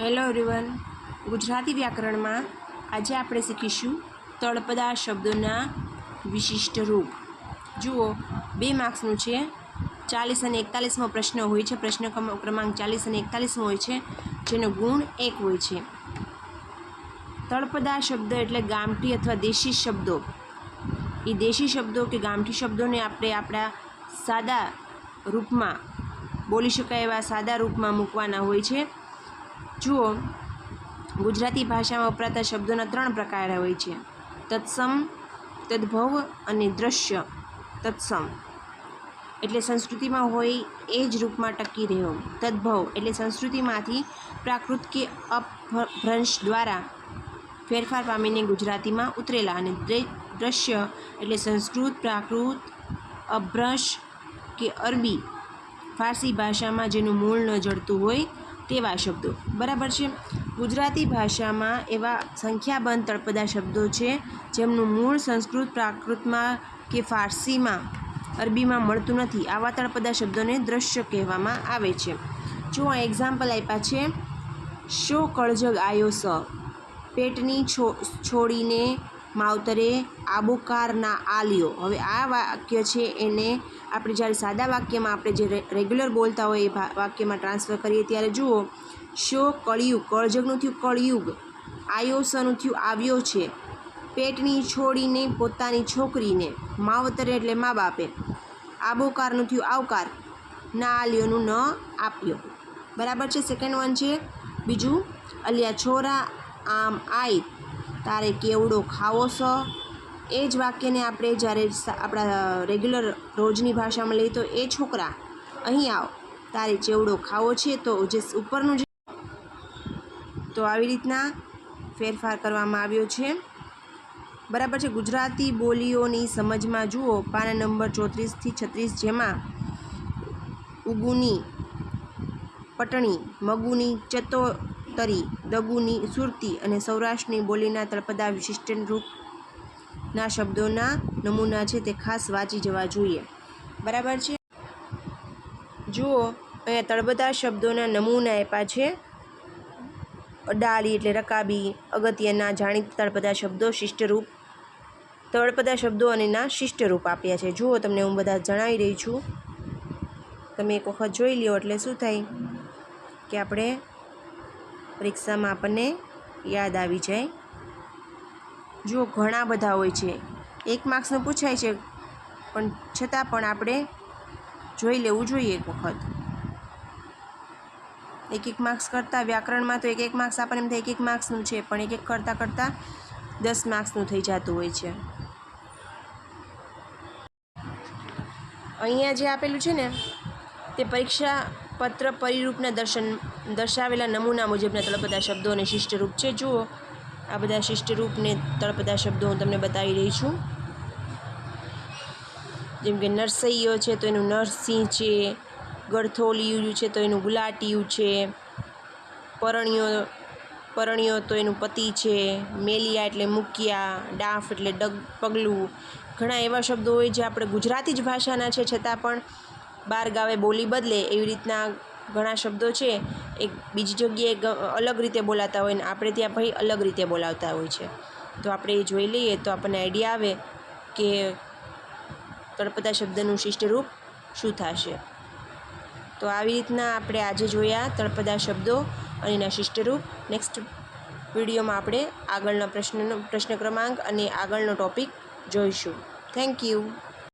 Hello everyone Gujarati વ્યાકરણમાં આજે આપણે શીખીશું તળપદા શબ્દોના વિશિષ્ટ રૂપ. જુઓ, બે માર્ક્સનું છે, ચાલીસ અને એકતાલીસમો પ્રશ્ન હોય છે, પ્રશ્ન ક્રમ- ક્રમાંક ચાલીસ અને એકતાલીસમો હોય છે, જેનો ગુણ એક હોય છે. તળપદા શબ્દ એટલે ગામઠી અથવા દેશી શબ્દો. એ દેશી શબ્દો કે ગામઠી શબ્દોને આપણે આપણા સાદા રૂપમાં બોલી શકાય એવા સાદા રૂપમાં મૂકવાના હોય છે. જુઓ, ગુજરાતી ભાષામાં વપરાતા શબ્દોના ત્રણ પ્રકાર હોય છે. તત્સમ, તદ્ભવ અને દ્રશ્ય. તત્સમ એટલે સંસ્કૃતિમાં હોય એ જ રૂપમાં ટકી રહ્યો. તદ્ભવ એટલે સંસ્કૃતિમાંથી પ્રાકૃત કે અપભ્રંશ દ્વારા ફેરફાર પામીને ગુજરાતીમાં ઉતરેલા અને દ્રે- દ્રશ્ય એટલે સંસ્કૃત, પ્રાકૃત, અભ્રંશ કે અરબી. ફારસી ભાષામાં જેનું મૂળ ન જડતું હોય તેવા શબ્દો. બરાબર છે? ગુજરાતી ભાષામાં એવા સંખ્યાબંધ તળપદા શબ્દો છે, જેમનું મૂળ સંસ્કૃત, પ્રાકૃતમાં કે ફારસીમાં, અરબીમાં મળતું નથી. આવા તળપદા શબ્દોને દ્રશ્ય કહેવામાં આવે છે. જો આ એક્ઝામ્પલ આપ્યા છે, શો કળજગ આયો સ? પેટની છો, છોડીને માવતરે આબોકારના આલ્યો. હવે આ વાક્ય છે એને આપણે જ્યારે સાદા વાક્યમાં આપણે જે રેગ્યુલર બોલતા હોય એ વાક્યમાં ટ્રાન્સફર કરીએ ત્યારે જુઓ, શો કળિયુગ? કળજગનું થયું કળયુગ? આયોસનું થયું આવ્યો છે. પેટની છોડીને પોતાની છોકરીને. માવતરે એટલે મા બાપે. આબોકારનું થયું આવકાર. ના આલ્યોનું ન આપ્યો. બરાબર છે? સેકન્ડ વન છે. બીજું, અલિયા છોરા આમ આઈ તારે કેવડો ખાવો છો? એ જ વાક્યને આપણે જ્યારે આપણા રેગ્યુલર રોજની ભાષામાં લઈએ તો એ છોકરા, અહીં આવ, તારે ચેવડો ખાવો છે તો જે ઉપરનું જે તો આવી રીતના ફેરફાર કરવામાં આવ્યો છે. બરાબર છે, ગુજરાતી બોલીઓની સમજમાં જુઓ, પાના નંબર ચોત્રીસથી છત્રીસ જેમાં ઉગુની, પટણી, મગુની ચતોતરી દગુની સુરતી અને સૌરાષ્ટ્રની બોલીના તળપદા વિશિષ્ટ રૂપના શબ્દોના નમૂના છે તે ખાસ વાંચી જવા જોઈએ. બરાબર છે? જુઓ, અહીંયા તળપદા શબ્દોના નમૂના આપ્યા છે. ડાળી એટલે રકાબી, અગત્યના જાણીતા તળપદા શબ્દો શિષ્ટરૂપ. તળપદા શબ્દો અને ના શિષ્ટરૂપ આપ્યા છે. જુઓ, તમને હું બધા જણાવી રહી છું. તમે એક વખત જોઈ લ્યો એટલે શું થાય? કે આપણે પરીક્ષામાં આપણને યાદ આવી જાય. જો ઘણા બધા હોય છે, એક માર્ક્સનું પૂછાય છે, પણ છતાં પણ આપણે જોઈ લેવું જોઈએ એક વખત. એક એક માર્ક્સ કરતાં વ્યાકરણમાં તો એક એક માર્ક્સ આપણને એમ થાય એક એક માર્ક્સનું છે, પણ એક એક કરતાં કરતાં દસ માર્ક્સનું થઈ જતું હોય છે. અહીંયા જે આપેલું છે ને, તે પરીક્ષા પત્ર પરિરૂપના દર્શન દર્શાવેલા નમૂના મુજબના તળપદા શબ્દો અને શિષ્ટરૂપ છે. જુઓ, આ બધા શિષ્ટરૂપને તળપદા શબ્દો હું તમને બતાવી રહી છું. જેમ કે નરસૈયો છે, તો એનું નરસિંહ છે ગળથોલિયું છે, તો એનું ગુલાટિયું છે, પરણિયો પરણિયો, તો એનું પતિ છે, મેલિયા એટલે મુકિયા, ડાફ એટલે ડગ, પગલું. ઘણા એવા શબ્દો હોય જે આપણે ગુજરાતી જ ભાષાના છે, છતાં પણ બાર ગાવે બોલી બદલે એવી રીતના ઘણા શબ્દો છે, એક બીજી જગ્યાએ અલગ રીતે બોલાતા હોય ને આપણે ત્યાં ભાઈ અલગ રીતે બોલાવતા હોય છે. તો આપણે એ જોઈ લઈએ તો આપણને આઈડિયા આવે કે તળપદા શબ્દનું શિષ્ટરૂપ શું થશે. તો આવી રીતના આપણે આજે જોયા તળપદા શબ્દો અને એના શિષ્ટરૂપ. નેક્સ્ટ વિડીયોમાં આપણે આગળના પ્રશ્નનો, પ્રશ્ન ક્રમાંક અને આગળનો ટોપિક જોઈશું. Thank you